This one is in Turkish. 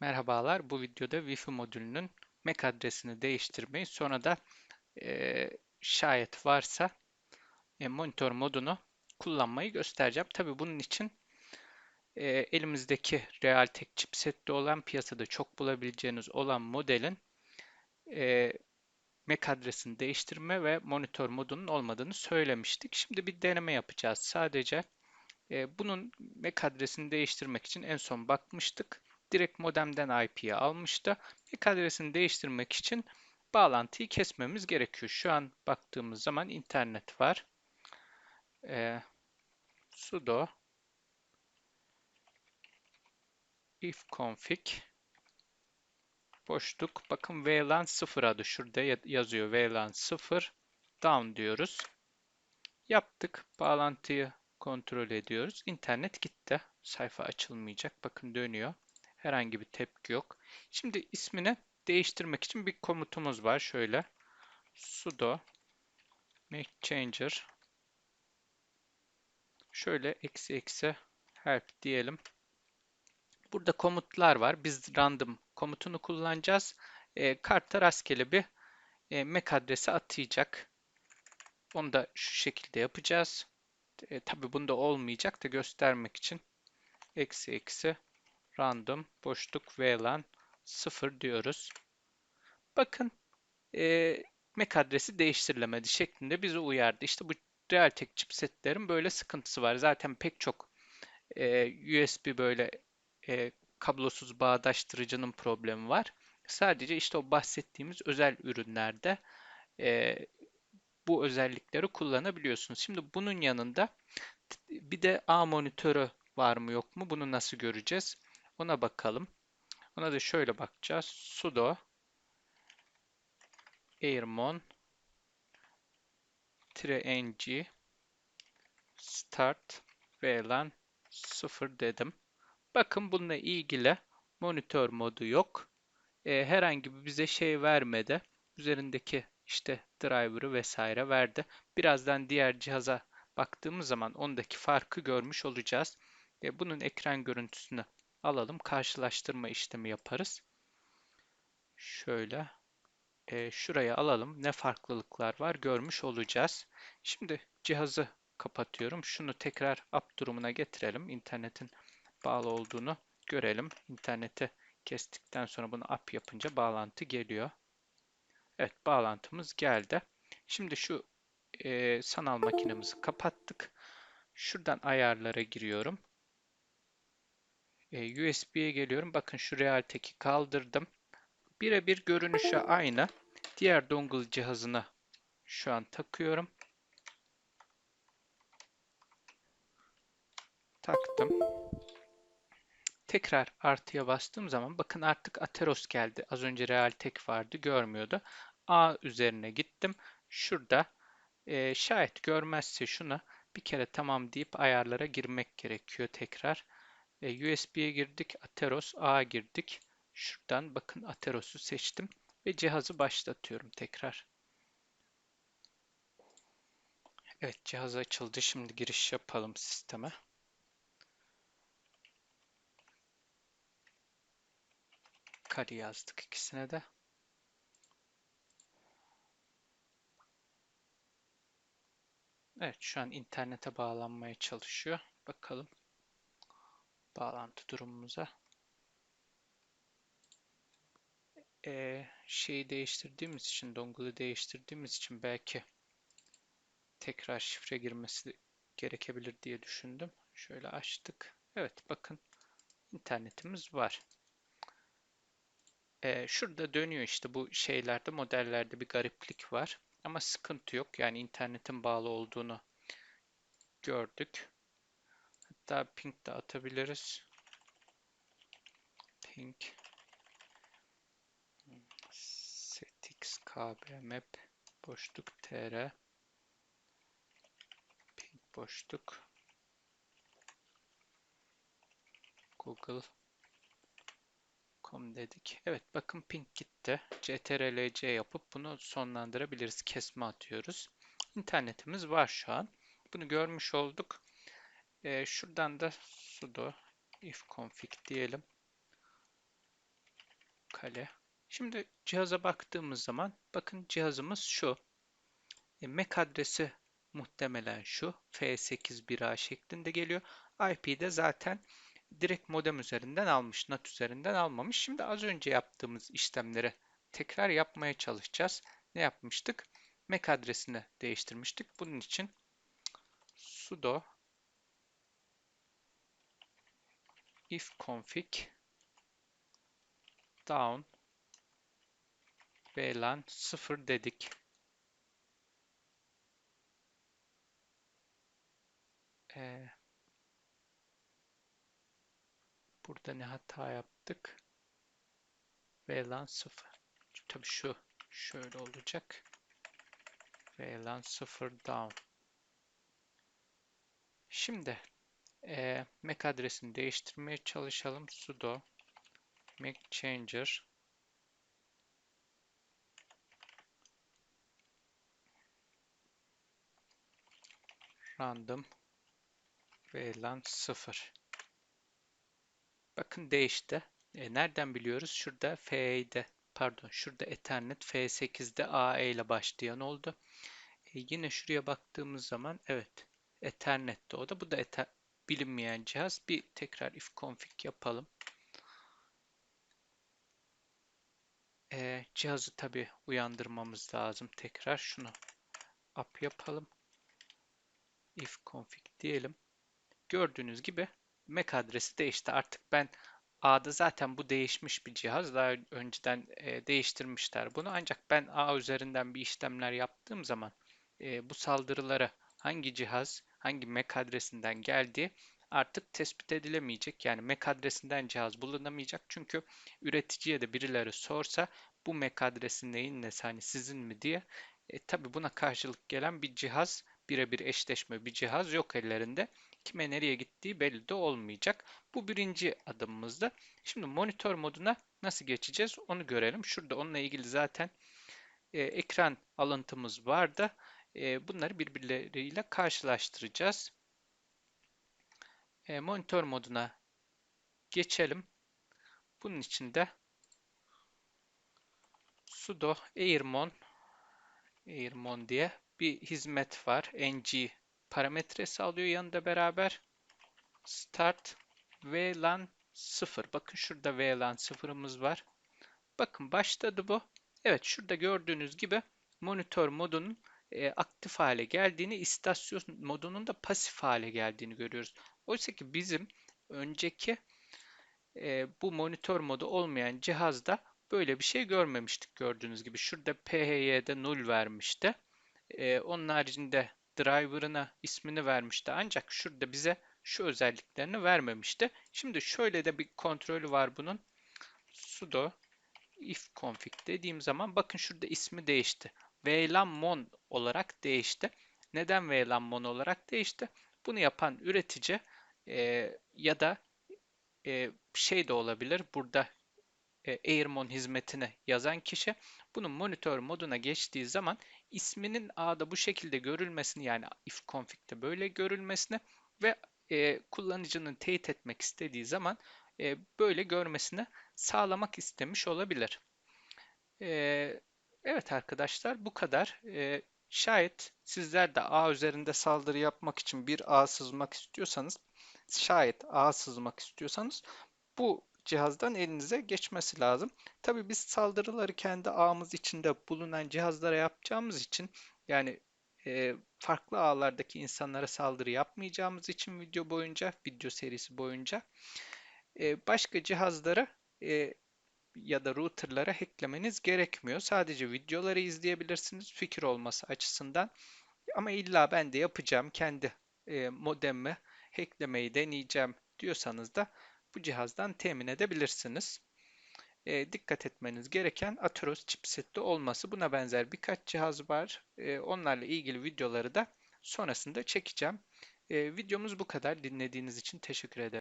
Merhabalar, bu videoda Wi-Fi modülünün MAC adresini değiştirmeyi, sonra da e, şayet varsa e, monitör modunu kullanmayı göstereceğim. Tabi bunun için e, elimizdeki Realtek chipsette olan, piyasada çok bulabileceğiniz olan modelin e, MAC adresini değiştirme ve monitör modunun olmadığını söylemiştik. Şimdi bir deneme yapacağız. Sadece e, bunun MAC adresini değiştirmek için en son bakmıştık direkt modemden IP'ye almıştı. MAC adresini değiştirmek için bağlantıyı kesmemiz gerekiyor. Şu an baktığımız zaman internet var. Ee, sudo ifconfig boşluk bakın VLAN 0 adı şurada yazıyor VLAN 0 down diyoruz. Yaptık. Bağlantıyı kontrol ediyoruz. İnternet gitti. Sayfa açılmayacak. Bakın dönüyor. Herhangi bir tepki yok. Şimdi ismini değiştirmek için bir komutumuz var. Şöyle sudo make changer şöyle eksi eksi help diyelim. Burada komutlar var. Biz random komutunu kullanacağız. E, kartta rastgele bir e, MAC adresi atayacak. Onu da şu şekilde yapacağız. E, Tabi bunda olmayacak da göstermek için eksi eksi random boşluk VLAN 0 diyoruz. Bakın e, MAC adresi değiştirilemedi şeklinde bizi uyardı. İşte bu Realtek chipsetlerin böyle sıkıntısı var. Zaten pek çok e, USB böyle e, kablosuz bağdaştırıcının problemi var. Sadece işte o bahsettiğimiz özel ürünlerde e, bu özellikleri kullanabiliyorsunuz. Şimdi bunun yanında bir de A monitörü var mı yok mu bunu nasıl göreceğiz? Ona bakalım. Ona da şöyle bakacağız. sudo airmon ng start vlan 0 dedim. Bakın bununla ilgili monitör modu yok. E, herhangi bir bize şey vermedi. Üzerindeki işte driver'ı vesaire verdi. Birazdan diğer cihaza baktığımız zaman ondaki farkı görmüş olacağız. E, bunun ekran görüntüsünü alalım. Karşılaştırma işlemi yaparız. Şöyle e, şuraya alalım. Ne farklılıklar var görmüş olacağız. Şimdi cihazı kapatıyorum. Şunu tekrar up durumuna getirelim. İnternetin bağlı olduğunu görelim. İnterneti kestikten sonra bunu up yapınca bağlantı geliyor. Evet bağlantımız geldi. Şimdi şu e, sanal makinemizi kapattık. Şuradan ayarlara giriyorum. E, USB'ye geliyorum. Bakın şu Realtek'i kaldırdım. Birebir görünüşü aynı. Diğer dongle cihazına şu an takıyorum. Taktım. Tekrar artıya bastığım zaman bakın artık Ateros geldi. Az önce Realtek vardı görmüyordu. A üzerine gittim. Şurada e, şayet görmezse şunu bir kere tamam deyip ayarlara girmek gerekiyor tekrar. E, USB'ye girdik. Ateros A girdik. Şuradan bakın Ateros'u seçtim ve cihazı başlatıyorum tekrar. Evet cihaz açıldı. Şimdi giriş yapalım sisteme. Kari yazdık ikisine de. Evet şu an internete bağlanmaya çalışıyor. Bakalım bağlantı durumumuza. Ee, şeyi değiştirdiğimiz için, dongle'ı değiştirdiğimiz için belki tekrar şifre girmesi gerekebilir diye düşündüm. Şöyle açtık. Evet bakın internetimiz var. Ee, şurada dönüyor işte bu şeylerde, modellerde bir gariplik var. Ama sıkıntı yok. Yani internetin bağlı olduğunu gördük. Hatta ping de atabiliriz. Ping setix kb map boşluk tr ping boşluk google.com dedik. Evet bakın ping gitti. ctrlc yapıp bunu sonlandırabiliriz. Kesme atıyoruz. İnternetimiz var şu an. Bunu görmüş olduk. E, şuradan da sudo ifconfig diyelim. kale. Şimdi cihaza baktığımız zaman bakın cihazımız şu. E, MAC adresi muhtemelen şu. F81A şeklinde geliyor. IP de zaten direkt modem üzerinden almış. NAT üzerinden almamış. Şimdi az önce yaptığımız işlemleri tekrar yapmaya çalışacağız. Ne yapmıştık? MAC adresini değiştirmiştik. Bunun için sudo ifconfig down VLAN 0 dedik. Ee, burada ne hata yaptık? VLAN 0. Tabii şu şöyle olacak. VLAN 0 down. Şimdi e, MAC adresini değiştirmeye çalışalım. sudo make changer random VLAN 0. Bakın değişti. E, nereden biliyoruz? Şurada FE'de pardon şurada Ethernet F8'de AE ile başlayan oldu. E, yine şuraya baktığımız zaman evet Ethernet'te o da. Bu da ether, bilinmeyen cihaz. Bir tekrar if config yapalım. E, cihazı tabi uyandırmamız lazım. Tekrar şunu up yapalım. if config diyelim. Gördüğünüz gibi MAC adresi değişti. Artık ben A'da zaten bu değişmiş bir cihaz. Daha önceden e, değiştirmişler bunu. Ancak ben A üzerinden bir işlemler yaptığım zaman e, bu saldırıları hangi cihaz, hangi MAC adresinden geldiği artık tespit edilemeyecek. Yani MAC adresinden cihaz bulunamayacak. Çünkü üreticiye de birileri sorsa bu MAC adresi neyin nesi hani sizin mi diye e, tabi buna karşılık gelen bir cihaz birebir eşleşme bir cihaz yok ellerinde. Kime nereye gittiği belli de olmayacak. Bu birinci adımımızda. Şimdi monitör moduna nasıl geçeceğiz onu görelim. Şurada onunla ilgili zaten e, ekran alıntımız vardı. E, bunları birbirleriyle karşılaştıracağız. E, monitör moduna geçelim. Bunun için de sudo airmon airmon diye bir hizmet var. ng parametresi alıyor yanında beraber. Start VLAN 0. Bakın şurada VLAN 0'ımız var. Bakın başladı bu. Evet şurada gördüğünüz gibi monitör modunun e, aktif hale geldiğini, istasyon modunun da pasif hale geldiğini görüyoruz. Oysa ki bizim önceki e, bu monitör modu olmayan cihazda böyle bir şey görmemiştik gördüğünüz gibi. Şurada PHY'de null vermişti. E, onun haricinde driver'ına ismini vermişti. Ancak şurada bize şu özelliklerini vermemişti. Şimdi şöyle de bir kontrolü var bunun. sudo if config dediğim zaman bakın şurada ismi değişti. VLAN mon olarak değişti. Neden VLAN mon olarak değişti? Bunu yapan üretici e, ya da e, şey de olabilir. Burada e, Airmon hizmetine yazan kişi bunun monitör moduna geçtiği zaman isminin A'da bu şekilde görülmesini yani if config'de böyle görülmesini ve e, kullanıcının teyit etmek istediği zaman e, böyle görmesini sağlamak istemiş olabilir. E, evet arkadaşlar bu kadar. E, şayet sizler de A üzerinde saldırı yapmak için bir A sızmak istiyorsanız şayet A sızmak istiyorsanız bu cihazdan elinize geçmesi lazım. Tabii biz saldırıları kendi ağımız içinde bulunan cihazlara yapacağımız için yani e, farklı ağlardaki insanlara saldırı yapmayacağımız için video boyunca, video serisi boyunca e, başka cihazlara e, ya da routerlara hacklemeniz gerekmiyor. Sadece videoları izleyebilirsiniz fikir olması açısından. Ama illa ben de yapacağım kendi e, modemi hacklemeyi deneyeceğim diyorsanız da bu cihazdan temin edebilirsiniz. E, dikkat etmeniz gereken Atheros chipsetli olması. Buna benzer birkaç cihaz var. E, onlarla ilgili videoları da sonrasında çekeceğim. E, videomuz bu kadar. Dinlediğiniz için teşekkür ederim.